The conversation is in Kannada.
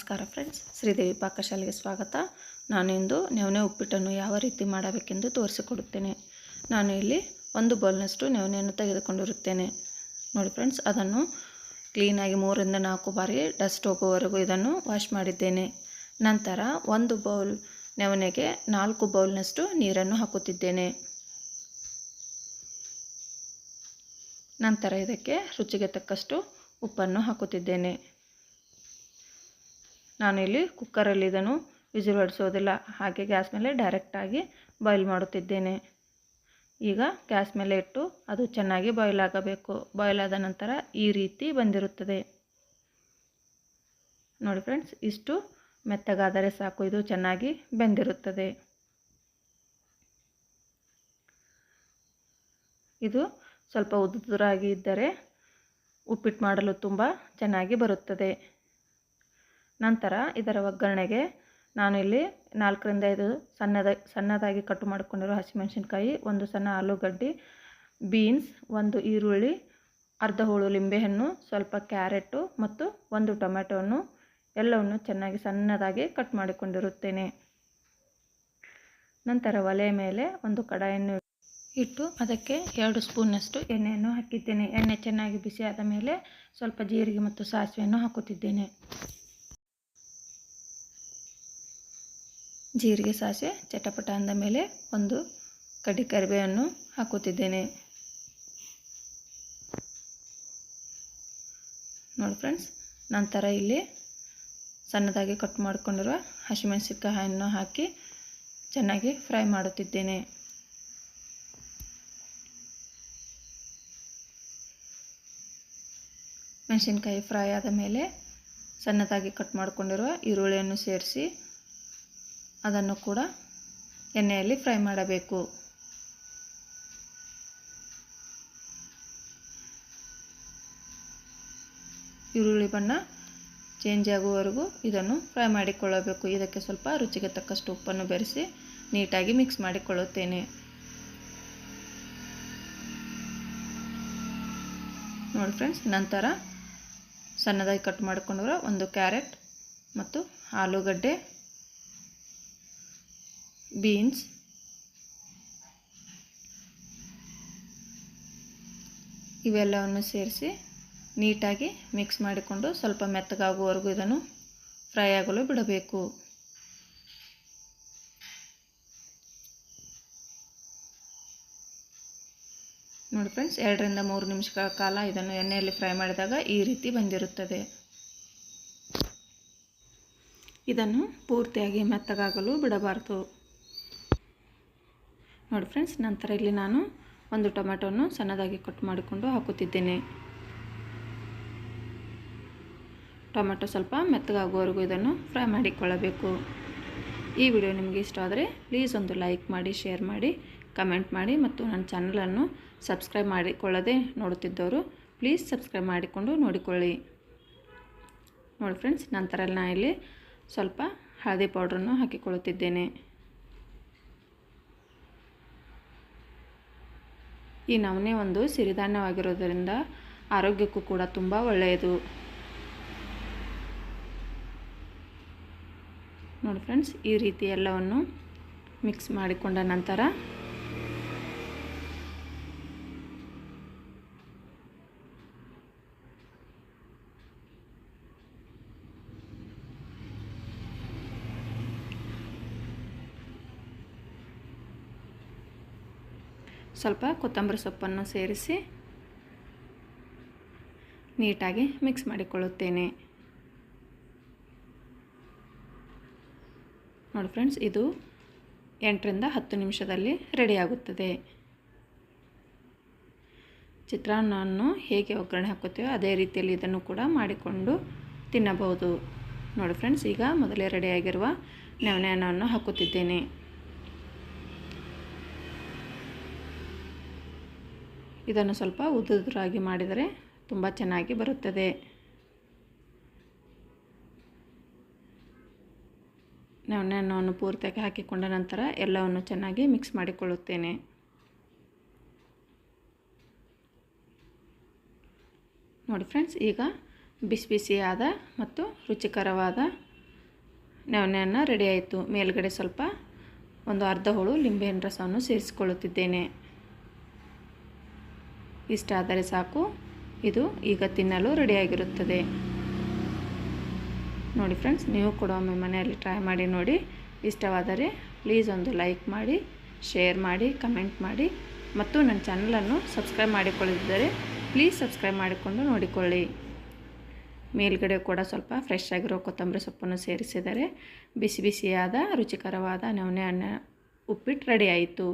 ನಮಸ್ಕಾರ ಫ್ರೆಂಡ್ಸ್ ಶ್ರೀದೇವಿ ಪಾಕಶಾಲೆಗೆ ಸ್ವಾಗತ. ನಾನಿಂದು ನೆವನೆ ಉಪ್ಪಿಟ್ಟನ್ನು ಯಾವ ರೀತಿ ಮಾಡಬೇಕೆಂದು ತೋರಿಸಿಕೊಡುತ್ತೇನೆ. ನಾನು ಇಲ್ಲಿ ಒಂದು ಬೌಲ್ನಷ್ಟು ನೆವನೆಯನ್ನು ತೆಗೆದುಕೊಂಡಿರುತ್ತೇನೆ. ನೋಡಿ ಫ್ರೆಂಡ್ಸ್ ಅದನ್ನು ಕ್ಲೀನಾಗಿ ಮೂರರಿಂದ ನಾಲ್ಕು ಬಾರಿ ಡಸ್ಟ್ ಹೋಗುವವರೆಗೂ ಇದನ್ನು ವಾಶ್ ಮಾಡಿದ್ದೇನೆ. ನಂತರ ಒಂದು ಬೌಲ್ ನೆವನೆಗೆ ನಾಲ್ಕು ಬೌಲ್ನಷ್ಟು ನೀರನ್ನು ಹಾಕುತ್ತಿದ್ದೇನೆ. ನಂತರ ಇದಕ್ಕೆ ರುಚಿಗೆ ತಕ್ಕಷ್ಟು ಉಪ್ಪನ್ನು ಹಾಕುತ್ತಿದ್ದೇನೆ. ನಾನು ಇಲ್ಲಿ ಕುಕ್ಕರಲ್ಲಿ ಇದನ್ನು ವಿಸಿಲ್ ಹೊಡಿಸೋದಿಲ್ಲ ಹಾಗೆ ಗ್ಯಾಸ್ ಮೇಲೆ ಡೈರೆಕ್ಟಾಗಿ ಬಾಯ್ಲ್ ಮಾಡುತ್ತಿದ್ದೇನೆ. ಈಗ ಗ್ಯಾಸ್ ಮೇಲೆ ಇಟ್ಟು ಅದು ಚೆನ್ನಾಗಿ ಬಾಯ್ಲ್ ಆಗಬೇಕು. ಬಾಯ್ಲ್ ಆದ ನಂತರ ಈ ರೀತಿ ಬಂದಿರುತ್ತದೆ. ನೋಡಿ ಫ್ರೆಂಡ್ಸ್ ಇಷ್ಟು ಮೆತ್ತಗಾದರೆ ಸಾಕು. ಇದು ಚೆನ್ನಾಗಿ ಬೆಂದಿರುತ್ತದೆ. ಇದು ಸ್ವಲ್ಪ ಉದುರಾಗಿ ಇದ್ದರೆ ಉಪ್ಪಿಟ್ಟು ಮಾಡಲು ತುಂಬ ಚೆನ್ನಾಗಿ ಬರುತ್ತದೆ. ನಂತರ ಇದರ ಒಗ್ಗರಣೆಗೆ ನಾನು ಇಲ್ಲಿ ನಾಲ್ಕರಿಂದ ಐದು ಸಣ್ಣದ ಸಣ್ಣದಾಗಿ ಕಟ್ಟು ಮಾಡಿಕೊಂಡಿರೋ ಹಸಿಮೆಣಸಿನ್ಕಾಯಿ, ಒಂದು ಸಣ್ಣ ಆಲೂಗಡ್ಡೆ ಬೀನ್ಸ್ ಒಂದು ಈರುಳ್ಳಿ, ಅರ್ಧ ಹೋಳು ಲಿಂಬೆಹಣ್ಣು, ಸ್ವಲ್ಪ ಕ್ಯಾರೆಟು ಮತ್ತು ಒಂದು ಟೊಮೆಟೊವನ್ನು ಎಲ್ಲವನ್ನು ಚೆನ್ನಾಗಿ ಸಣ್ಣದಾಗಿ ಕಟ್ ಮಾಡಿಕೊಂಡಿರುತ್ತೇನೆ. ನಂತರ ಒಲೆಯ ಮೇಲೆ ಒಂದು ಕಡಾಯನ್ನು ಇಟ್ಟು ಅದಕ್ಕೆ ಎರಡು ಸ್ಪೂನಷ್ಟು ಎಣ್ಣೆಯನ್ನು ಹಾಕಿದ್ದೇನೆ. ಎಣ್ಣೆ ಚೆನ್ನಾಗಿ ಬಿಸಿಯಾದ ಮೇಲೆ ಸ್ವಲ್ಪ ಜೀರಿಗೆ ಮತ್ತು ಸಾಸಿವೆಯನ್ನು ಹಾಕುತ್ತಿದ್ದೇನೆ. ಜೀರಿಗೆ ಸಾಸಿವೆ, ಚಟಪಟ ಅಂದ ಮೇಲೆ ಒಂದು ಕಡ್ಡಿ ಕರಿಬೇವನ್ನು ಹಾಕುತ್ತಿದ್ದೇನೆ. ನೋಡಿ ಫ್ರೆಂಡ್ಸ್, ನಂತರ ಇಲ್ಲಿ ಸಣ್ಣದಾಗಿ ಕಟ್ ಮಾಡಿಕೊಂಡಿರುವ ಹಸಿಮೆಣಸಿನಕಾಯನ್ನು ಹಾಕಿ ಚೆನ್ನಾಗಿ ಫ್ರೈ ಮಾಡುತ್ತಿದ್ದೇನೆ. ಮೆಣಸಿನ್ಕಾಯಿ ಫ್ರೈ ಆದ ಮೇಲೆ ಸಣ್ಣದಾಗಿ ಕಟ್ ಮಾಡಿಕೊಂಡಿರುವ ಈರುಳ್ಳಿಯನ್ನು ಸೇರಿಸಿ ಅದನ್ನು ಕೂಡ ಎಣ್ಣೆಯಲ್ಲಿ ಫ್ರೈ ಮಾಡಬೇಕು. ಈರುಳ್ಳಿ ಬಣ್ಣ ಚೇಂಜ್ ಆಗುವವರೆಗೂ ಇದನ್ನು ಫ್ರೈ ಮಾಡಿಕೊಳ್ಳಬೇಕು. ಇದಕ್ಕೆ ಸ್ವಲ್ಪ ರುಚಿಗೆ ತಕ್ಕಷ್ಟು ಉಪ್ಪನ್ನು ಬೆರೆಸಿ ನೀಟಾಗಿ ಮಿಕ್ಸ್ ಮಾಡಿಕೊಳ್ಳುತ್ತೇನೆ. ನೋಡಿ ಫ್ರೆಂಡ್ಸ್ ನಂತರ ಸಣ್ಣದಾಗಿ ಕಟ್ ಮಾಡಿಕೊಂಡಿರೋ ಒಂದು ಕ್ಯಾರೆಟ್ ಮತ್ತು ಆಲೂಗಡ್ಡೆ ಬೀನ್ಸ್ ಇವೆಲ್ಲವನ್ನು ಸೇರಿಸಿ ನೀಟಾಗಿ ಮಿಕ್ಸ್ ಮಾಡಿಕೊಂಡು ಸ್ವಲ್ಪ ಮೆತ್ತಗಾಗುವವರೆಗೂ ಇದನ್ನು ಫ್ರೈ ಆಗಲು ಬಿಡಬೇಕು. ನೋಡಿ ಫ್ರೆಂಡ್ಸ್ ಎರಡರಿಂದ ಮೂರು ನಿಮಿಷಗಳ ಕಾಲ ಇದನ್ನು ಎಣ್ಣೆಯಲ್ಲಿ ಫ್ರೈ ಮಾಡಿದಾಗ ಈ ರೀತಿ ಬಂದಿರುತ್ತದೆ. ಇದನ್ನು ಪೂರ್ತಿಯಾಗಿ ಮೆತ್ತಗಾಗಲು ಬಿಡಬಾರ್ದು. ನೋಡಿ ಫ್ರೆಂಡ್ಸ್ ನಂತರ ಇಲ್ಲಿ ನಾನು ಒಂದು ಟೊಮೆಟೊವನ್ನು ಸಣ್ಣದಾಗಿ ಕಟ್ ಮಾಡಿಕೊಂಡು ಹಾಕುತ್ತಿದ್ದೇನೆ. ಟೊಮೆಟೊ ಸ್ವಲ್ಪ ಮೆತ್ತಗಾಗುವವರೆಗೂ ಇದನ್ನು ಫ್ರೈ ಮಾಡಿಕೊಳ್ಳಬೇಕು. ಈ ವಿಡಿಯೋ ನಿಮಗೆ ಇಷ್ಟ ಆದರೆ ಪ್ಲೀಸ್ ಒಂದು ಲೈಕ್ ಮಾಡಿ ಶೇರ್ ಮಾಡಿ ಕಮೆಂಟ್ ಮಾಡಿ ಮತ್ತು ನನ್ನ ಚಾನಲನ್ನು ಸಬ್ಸ್ಕ್ರೈಬ್ ಮಾಡಿಕೊಳ್ಳದೆ ನೋಡುತ್ತಿದ್ದವರು ಪ್ಲೀಸ್ ಸಬ್ಸ್ಕ್ರೈಬ್ ಮಾಡಿಕೊಂಡು ನೋಡಿಕೊಳ್ಳಿ. ನೋಡಿ ಫ್ರೆಂಡ್ಸ್ ನಂತರ ನಾನು ಇಲ್ಲಿ ಸ್ವಲ್ಪ ಹಳದಿ ಪೌಡ್ರನ್ನು ಹಾಕಿಕೊಳ್ಳುತ್ತಿದ್ದೇನೆ. ಈ ನವಣೆ ಒಂದು ಸಿರಿಧಾನ್ಯವಾಗಿರೋದರಿಂದ ಆರೋಗ್ಯಕ್ಕೂ ಕೂಡ ತುಂಬ ಒಳ್ಳೆಯದು. ನೋಡಿ ಫ್ರೆಂಡ್ಸ್ ಈ ರೀತಿ ಎಲ್ಲವನ್ನು ಮಿಕ್ಸ್ ಮಾಡಿಕೊಂಡ ನಂತರ ಸ್ವಲ್ಪ ಕೊತ್ತಂಬರಿ ಸೊಪ್ಪನ್ನು ಸೇರಿಸಿ ನೀಟಾಗಿ ಮಿಕ್ಸ್ ಮಾಡಿಕೊಳ್ಳುತ್ತೇನೆ. ನೋಡಿ ಫ್ರೆಂಡ್ಸ್, ಇದು ಎಂಟರಿಂದ ಹತ್ತು ನಿಮಿಷದಲ್ಲಿ ರೆಡಿಯಾಗುತ್ತದೆ ಚಿತ್ರಾನ್ನವನ್ನು ಹೇಗೆ ಒಗ್ಗರಣೆ ಹಾಕುತ್ತೇವೋ ಅದೇ ರೀತಿಯಲ್ಲಿ ಇದನ್ನು ಕೂಡ ಮಾಡಿಕೊಂಡು ತಿನ್ನಬಹುದು. ನೋಡಿ ಫ್ರೆಂಡ್ಸ್, ಈಗ ಮೊದಲೇ ರೆಡಿಯಾಗಿರುವ ನವಣೆ ಅನ್ನವನ್ನು ಹಾಕುತ್ತಿದ್ದೇನೆ. ಇದನ್ನು ಸ್ವಲ್ಪ ಉದುದುರಾಗಿ ಮಾಡಿದರೆ ತುಂಬ ಚೆನ್ನಾಗಿ ಬರುತ್ತದೆ. ನವಣೆಯನ್ನು ಪೂರ್ತಿಯಾಗಿ ಹಾಕಿಕೊಂಡ ನಂತರ ಎಲ್ಲವನ್ನು ಚೆನ್ನಾಗಿ ಮಿಕ್ಸ್ ಮಾಡಿಕೊಳ್ಳುತ್ತೇನೆ. ನೋಡಿ ಫ್ರೆಂಡ್ಸ್ ಈಗ ಬಿಸಿ ಬಿಸಿಯಾದ ಮತ್ತು ರುಚಿಕರವಾದ ನವಣೆ ಅನ್ನ ರೆಡಿ ಆಯಿತು. ಮೇಲ್ಗಡೆ ಸ್ವಲ್ಪ ಒಂದು ಅರ್ಧ ಹೋಳು ಲಿಂಬೆಹಣ್ಣು ರಸವನ್ನು ಸೇರಿಸಿಕೊಳ್ಳುತ್ತಿದ್ದೇನೆ. ಇಷ್ಟ ಆದರೆ ಸಾಕು. ಇದು ಈಗ ತಿನ್ನಲು ರೆಡಿಯಾಗಿರುತ್ತದೆ. ನೋಡಿ ಫ್ರೆಂಡ್ಸ್, ನೀವು ಕೂಡ ಒಮ್ಮೆ ಮನೆಯಲ್ಲಿ ಟ್ರೈ ಮಾಡಿ ನೋಡಿ. ಇಷ್ಟವಾದರೆ ಪ್ಲೀಸ್ ಒಂದು ಲೈಕ್ ಮಾಡಿ, ಶೇರ್ ಮಾಡಿ, ಕಮೆಂಟ್ ಮಾಡಿ. ಮತ್ತು ನನ್ನ ಚಾನಲನ್ನು ಸಬ್ಸ್ಕ್ರೈಬ್ ಮಾಡಿಕೊಳ್ಳಿದ್ದರೆ ಪ್ಲೀಸ್ ಸಬ್ಸ್ಕ್ರೈಬ್ ಮಾಡಿಕೊಂಡು ನೋಡಿಕೊಳ್ಳಿ. ಮೇಲ್ಗಡೆ ಕೂಡ ಸ್ವಲ್ಪ ಫ್ರೆಶ್ ಆಗಿರೋ ಕೊತ್ತಂಬರಿ ಸೊಪ್ಪನ್ನು ಸೇರಿಸಿದರೆ ಬಿಸಿ ಬಿಸಿಯಾದ ರುಚಿಕರವಾದ ನವಣೆ ಅನ್ನ ಉಪ್ಪಿಟ್ಟು ರೆಡಿ ಆಯಿತು.